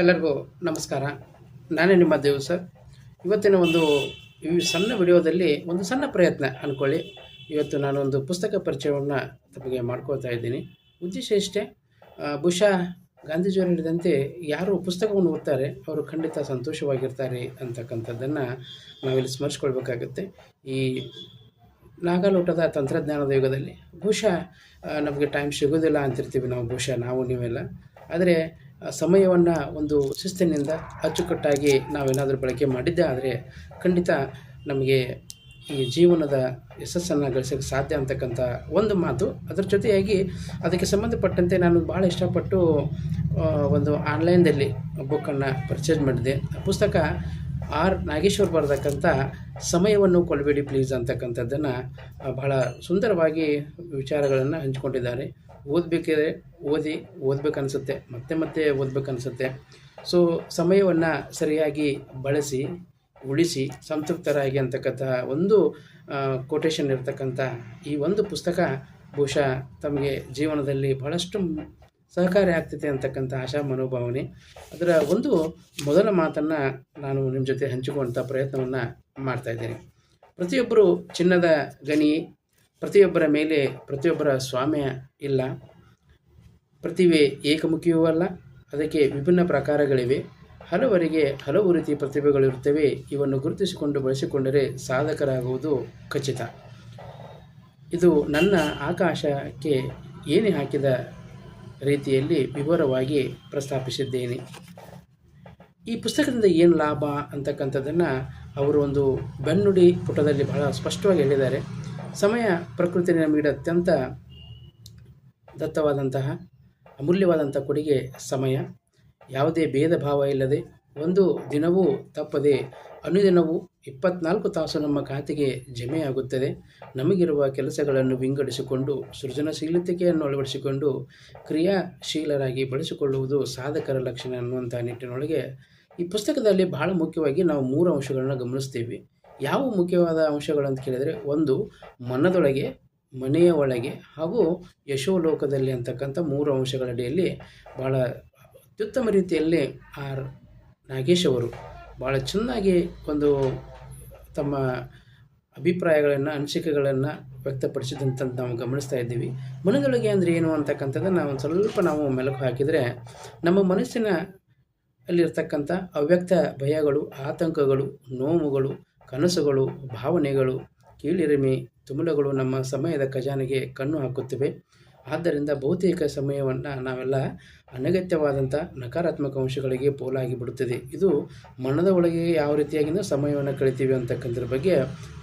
ಎಲ್ಲರಿಗೂ ನಮಸ್ಕಾರ. ನಾನೇ ನಿಮ್ಮ ದೇವ್ ಸರ್. ಇವತ್ತಿನ ಒಂದು ಈ ಸಣ್ಣ ವಿಡಿಯೋದಲ್ಲಿ ಒಂದು ಸಣ್ಣ ಪ್ರಯತ್ನ ಅಂದ್ಕೊಳ್ಳಿ ಇವತ್ತು ನಾನೊಂದು ಪುಸ್ತಕ ಪರಿಚಯವನ್ನು ತಮಗೆ ಮಾಡ್ಕೋತಾ ಇದ್ದೀನಿ. ಉದ್ದೇಶ ಇಷ್ಟೇ ಬಹುಶಃ ಗಾಂಧೀಜಿಯವರು ಹೇಳಿದಂತೆ ಯಾರು ಪುಸ್ತಕವನ್ನು ಓದ್ತಾರೆ, ಅವರು ಖಂಡಿತ ಸಂತೋಷವಾಗಿರ್ತಾರೆ ಅಂತಕ್ಕಂಥದ್ದನ್ನು ನಾವಿಲ್ಲಿ ಸ್ಮರಿಸ್ಕೊಳ್ಬೇಕಾಗತ್ತೆ. ಈ ನಾಗಾಲೋಟದ ತಂತ್ರಜ್ಞಾನದ ಯುಗದಲ್ಲಿ ಬಹುಶಃ ನಮಗೆ ಟೈಮ್ ಸಿಗೋದಿಲ್ಲ ಅಂತಿರ್ತೀವಿ ನಾವು, ಬಹುಶಃ ನಾವು ನೀವೆಲ್ಲ. ಆದರೆ ಸಮಯವನ್ನು ಒಂದು ಶಿಸ್ತಿನಿಂದ ಅಚ್ಚುಕಟ್ಟಾಗಿ ನಾವೇನಾದರೂ ಬಳಕೆ ಮಾಡಿದ್ದೇ ಆದರೆ ಖಂಡಿತ ನಮಗೆ ಈ ಜೀವನದ ಯಶಸ್ಸನ್ನು ಗಳಿಸೋಕ್ಕೆ ಸಾಧ್ಯ ಅಂತಕ್ಕಂಥ ಒಂದು ಮಾತು. ಅದರ ಜೊತೆಯಾಗಿ ಅದಕ್ಕೆ ಸಂಬಂಧಪಟ್ಟಂತೆ ನಾನು ಭಾಳ ಇಷ್ಟಪಟ್ಟು ಒಂದು ಆನ್ಲೈನ್ದಲ್ಲಿ ಬುಕ್ಕನ್ನು ಪರ್ಚೇಸ್ ಮಾಡಿದೆ. ಆ ಪುಸ್ತಕ ಆರ್ ನಾಗೇಶ್ವರ್ ಬರೆದಕ್ಕಂಥ ಸಮಯವನ್ನು ಕೊಳ್ಬೇಡಿ ಪ್ಲೀಸ್ ಅಂತಕ್ಕಂಥದ್ದನ್ನು ಬಹಳ ಸುಂದರವಾಗಿ ವಿಚಾರಗಳನ್ನು ಹಂಚಿಕೊಂಡಿದ್ದಾರೆ. ಓದಬೇಕಿದ್ರೆ ಓದಿ ಓದಬೇಕನ್ಸುತ್ತೆ, ಮತ್ತೆ ಮತ್ತೆ ಓದಬೇಕನ್ಸುತ್ತೆ. ಸೊ ಸಮಯವನ್ನು ಸರಿಯಾಗಿ ಬಳಸಿ, ಉಳಿಸಿ, ಸಂತೃಪ್ತರಾಗಿ ಅಂತಕ್ಕಂಥ ಒಂದು ಕೊಟೇಶನ್ ಇರತಕ್ಕಂಥ ಈ ಒಂದು ಪುಸ್ತಕ ಬಹುಶಃ ತಮಗೆ ಜೀವನದಲ್ಲಿ ಬಹಳಷ್ಟು ಸಹಕಾರಿ ಆಗ್ತೈತೆ ಅಂತಕ್ಕಂಥ ಆಶಾ ಮನೋಭಾವನೆ. ಅದರ ಒಂದು ಮೊದಲ ಮಾತನ್ನು ನಾನು ನಿಮ್ಮ ಜೊತೆ ಹಂಚಿಕೊಳ್ಳುವಂಥ ಪ್ರಯತ್ನವನ್ನು ಮಾಡ್ತಾ ಇದ್ದೇನೆ. ಪ್ರತಿಯೊಬ್ಬರು ಚಿನ್ನದ ಗಣಿ ಪ್ರತಿಯೊಬ್ಬರ ಮೇಲೆ ಪ್ರತಿಯೊಬ್ಬರ ಸ್ವಾಮ್ಯ ಇಲ್ಲ. ಪ್ರತಿಭೆ ಏಕಮುಖಿಯೂ ಅಲ್ಲ. ಅದಕ್ಕೆ ವಿಭಿನ್ನ ಪ್ರಕಾರಗಳಿವೆ. ಹಲವರಿಗೆ ಹಲವು ರೀತಿಯ ಪ್ರತಿಭೆಗಳಿರುತ್ತವೆ ಇವನ್ನು ಗುರುತಿಸಿಕೊಂಡು ಬಳಸಿಕೊಂಡರೆ ಸಾಧಕರಾಗುವುದು ಖಚಿತ. ಇದು ನನ್ನ ಆಕಾಶಕ್ಕೆ ಏನೇ ಹಾಕಿದ ರೀತಿಯಲ್ಲಿ ವಿವರವಾಗಿ ಪ್ರಸ್ತಾಪಿಸಿದ್ದೇನೆ. ಈ ಪುಸ್ತಕದಿಂದ ಏನು ಲಾಭ ಅಂತಕ್ಕಂಥದ್ದನ್ನು ಅವರು ಒಂದು ಬೆನ್ನುಡಿ ಪುಟದಲ್ಲಿ ಬಹಳ ಸ್ಪಷ್ಟವಾಗಿ ಹೇಳಿದ್ದಾರೆ. ಸಮಯ ಪ್ರಕೃತಿ ನಮಗೆ ಅತ್ಯಂತ ದತ್ತವಾದಂತಹ ಅಮೂಲ್ಯವಾದಂಥ ಕೊಡುಗೆ ಸಮಯ. ಯಾವುದೇ ಭೇದ ಭಾವ ಇಲ್ಲದೆ ಒಂದು ದಿನವೂ ತಪ್ಪದೆ ಅನುದಿನವೂ ಇಪ್ಪತ್ನಾಲ್ಕು ತಾಸು ನಮ್ಮ ಖಾತೆಗೆ ಜಮೆಯಾಗುತ್ತದೆ ನಮಗಿರುವ ಕೆಲಸಗಳನ್ನು ವಿಂಗಡಿಸಿಕೊಂಡು, ಸೃಜನಶೀಲತೆಯನ್ನು ಅಳವಡಿಸಿಕೊಂಡು, ಕ್ರಿಯಾಶೀಲರಾಗಿ ಬಳಸಿಕೊಳ್ಳುವುದು ಸಾಧಕರ ಲಕ್ಷಣ ಅನ್ನುವಂಥ ನಿಟ್ಟಿನೊಳಗೆ ಈ ಪುಸ್ತಕದಲ್ಲಿ ಬಹಳ ಮುಖ್ಯವಾಗಿ ನಾವು ಮೂರು ಅಂಶಗಳನ್ನು ಗಮನಿಸ್ತೀವಿ. ಯಾವ ಮುಖ್ಯವಾದ ಅಂಶಗಳು ಅಂತ ಕೇಳಿದರೆ, ಒಂದು, ಮನದೊಳಗೆ, ಮನೆಯ ಒಳಗೆ ಹಾಗೂ ಯಶೋಲೋಕದಲ್ಲಿ ಅಂತಕ್ಕಂಥ ಮೂರು ಅಂಶಗಳಡಿಯಲ್ಲಿ ಭಾಳ ಅತ್ಯುತ್ತಮ ರೀತಿಯಲ್ಲಿ ಆರ್ ನಾಗೇಶ್ ಅವರು ಭಾಳ ಚೆನ್ನಾಗಿ ಒಂದು ತಮ್ಮ ಅಭಿಪ್ರಾಯಗಳನ್ನು, ಅನಿಸಿಕೆಗಳನ್ನು ವ್ಯಕ್ತಪಡಿಸಿದಂತ ನಾವು ಗಮನಿಸ್ತಾ ಇದ್ದೀವಿ. ಮನದೊಳಗೆ ಅಂದರೆ ಏನು ಅಂತಕ್ಕಂಥದ್ದನ್ನು ಒಂದು ಸ್ವಲ್ಪ ನಾವು ಮೆಲುಕು ಹಾಕಿದರೆ, ನಮ್ಮ ಮನಸ್ಸಿನ ಅಲ್ಲಿರ್ತಕ್ಕಂಥ ಅವ್ಯಕ್ತ ಭಯಗಳು, ಆತಂಕಗಳು, ನೋವುಗಳು ಕನಸುಗಳು, ಭಾವನೆಗಳು, ಕೀಳಿರಿಮೆ, ತುಮುಲಗಳು ನಮ್ಮ ಸಮಯದ ಖಜಾನೆಗೆ ಕಣ್ಣು ಹಾಕುತ್ತವೆ. ಆದ್ದರಿಂದ ಬಹುತೇಕ ಸಮಯವನ್ನು ನಾವೆಲ್ಲ ಅನಗತ್ಯವಾದಂಥ ನಕಾರಾತ್ಮಕ ಅಂಶಗಳಿಗೆ ಪೋಲಾಗಿ ಬಿಡುತ್ತದೆ. ಇದು ಮನದ ಒಳಗೆ ಯಾವ ರೀತಿಯಾಗಿ ನಾವು ಸಮಯವನ್ನು ಕಳಿತೀವಿ ಅಂತಕ್ಕಂಥದ್ರ ಬಗ್ಗೆ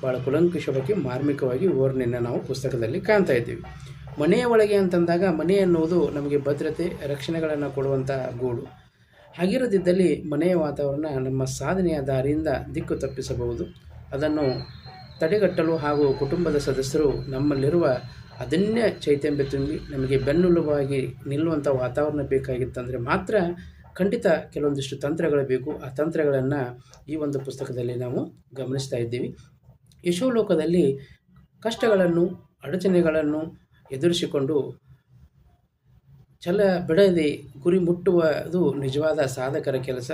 ಭಾಳ ಕುಲಂಕುಷವಾಗಿ ಮಾರ್ಮಿಕವಾಗಿ ವಿವರಣೆಯನ್ನು ನಾವು ಪುಸ್ತಕದಲ್ಲಿ ಕಾಣ್ತಾ ಇದ್ದೀವಿ. ಮನೆಯ ಒಳಗೆ ಅಂತಂದಾಗ ಮನೆ ಅನ್ನುವುದು ನಮಗೆ ಭದ್ರತೆ, ರಕ್ಷಣೆಗಳನ್ನು ಕೊಡುವಂಥ ಗೂಡು. ಹಾಗಿರದಿದ್ದಲ್ಲಿ ಮನೆಯ ವಾತಾವರಣ ನಮ್ಮ ಸಾಧನೆಯ ದಾರಿಯಿಂದ ದಿಕ್ಕು ತಪ್ಪಿಸಬಹುದು. ಅದನ್ನು ತಡೆಗಟ್ಟಲು ಹಾಗೂ ಕುಟುಂಬದ ಸದಸ್ಯರು ನಮ್ಮಲ್ಲಿರುವ ಅದನ್ನೇ ಚೈತನ್ಯ ತುಂಬಿ ನಮಗೆ ಬೆನ್ನುಲುಬಾಗಿ ನಿಲ್ಲುವಂಥ ವಾತಾವರಣ ಬೇಕಾಗಿತ್ತಂದರೆ ಮಾತ್ರ ಖಂಡಿತ ಕೆಲವೊಂದಿಷ್ಟು ತಂತ್ರಗಳು ಬೇಕು. ಆ ತಂತ್ರಗಳನ್ನು ಈ ಒಂದು ಪುಸ್ತಕದಲ್ಲಿ ನಾವು ಗಮನಿಸ್ತಾ ಇದ್ದೀವಿ. ಯಶೋಲೋಕದಲ್ಲಿ ಕಷ್ಟಗಳನ್ನು, ಅಡಚಣೆಗಳನ್ನು ಎದುರಿಸಿಕೊಂಡು ಛಲ ಬಿಡದೆ ಗುರಿ ಮುಟ್ಟುವುದು ನಿಜವಾದ ಸಾಧಕರ ಕೆಲಸ.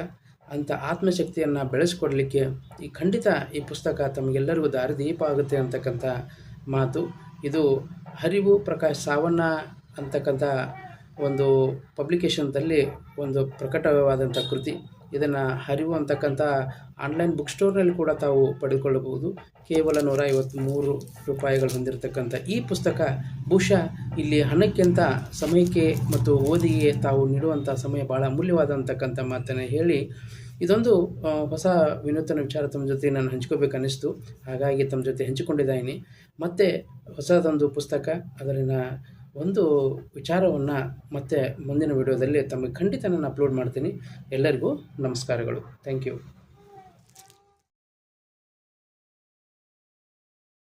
ಅಂತ ಆತ್ಮಶಕ್ತಿಯನ್ನು ಬೆಳೆಸ್ಕೊಡ್ಲಿಕ್ಕೆ ಈ ಖಂಡಿತ ಈ ಪುಸ್ತಕ ತಮಗೆಲ್ಲರಿಗೂ ದಾರಿದೀಪ ಆಗುತ್ತೆ ಅಂತಕ್ಕಂಥ ಮಾತು. ಇದು ಹರಿವು ಪ್ರಕಾಶ್ ಸಾವನ್ನ ಅಂತಕ್ಕಂಥ ಒಂದು ಪಬ್ಲಿಕೇಶನ್ದಲ್ಲಿ ಒಂದು ಪ್ರಕಟವಾದಂಥ ಕೃತಿ. ಇದನ್ನು ಹರಿವು ಅಂತಕ್ಕಂಥ ಆನ್ಲೈನ್ ಬುಕ್ ಸ್ಟೋರ್ನಲ್ಲಿ ಕೂಡ ತಾವು ಪಡೆದುಕೊಳ್ಳಬಹುದು. ಕೇವಲ ನೂರ ಐವತ್ತ್ಮೂರು ರೂಪಾಯಿಗಳು ಹೊಂದಿರತಕ್ಕಂಥ ಈ ಪುಸ್ತಕ ಬಹುಶಃ ಇಲ್ಲಿ ಹಣಕ್ಕಿಂತ ಸಮಯಕ್ಕೆ ಮತ್ತು ಓದಿಗೆ ತಾವು ನೀಡುವಂಥ ಸಮಯ ಭಾಳ ಅಮೂಲ್ಯವಾದಂತಕ್ಕಂಥ ಮಾತನ್ನು ಹೇಳಿ, ಇದೊಂದು ಹೊಸ ವಿನೂತನ ವಿಚಾರ ತಮ್ಮ ಜೊತೆ ನಾನು ಹಂಚ್ಕೋಬೇಕನ್ನಿಸ್ತು. ಹಾಗಾಗಿ ತಮ್ಮ ಜೊತೆ ಹಂಚಿಕೊಂಡಿದ್ದೀನಿ. ಮತ್ತು ಹೊಸದೊಂದು ಪುಸ್ತಕ ಅದರಿನ ಒಂದು ವಿಚಾರವನ್ನು ಮತ್ತೆ ಮುಂದಿನ ವಿಡಿಯೋದಲ್ಲಿ ತಮಗೆ ಖಂಡಿತ ನಾನು ಅಪ್ಲೋಡ್ ಮಾಡ್ತೀನಿ. ಎಲ್ಲರಿಗೂ ನಮಸ್ಕಾರಗಳು. Thank you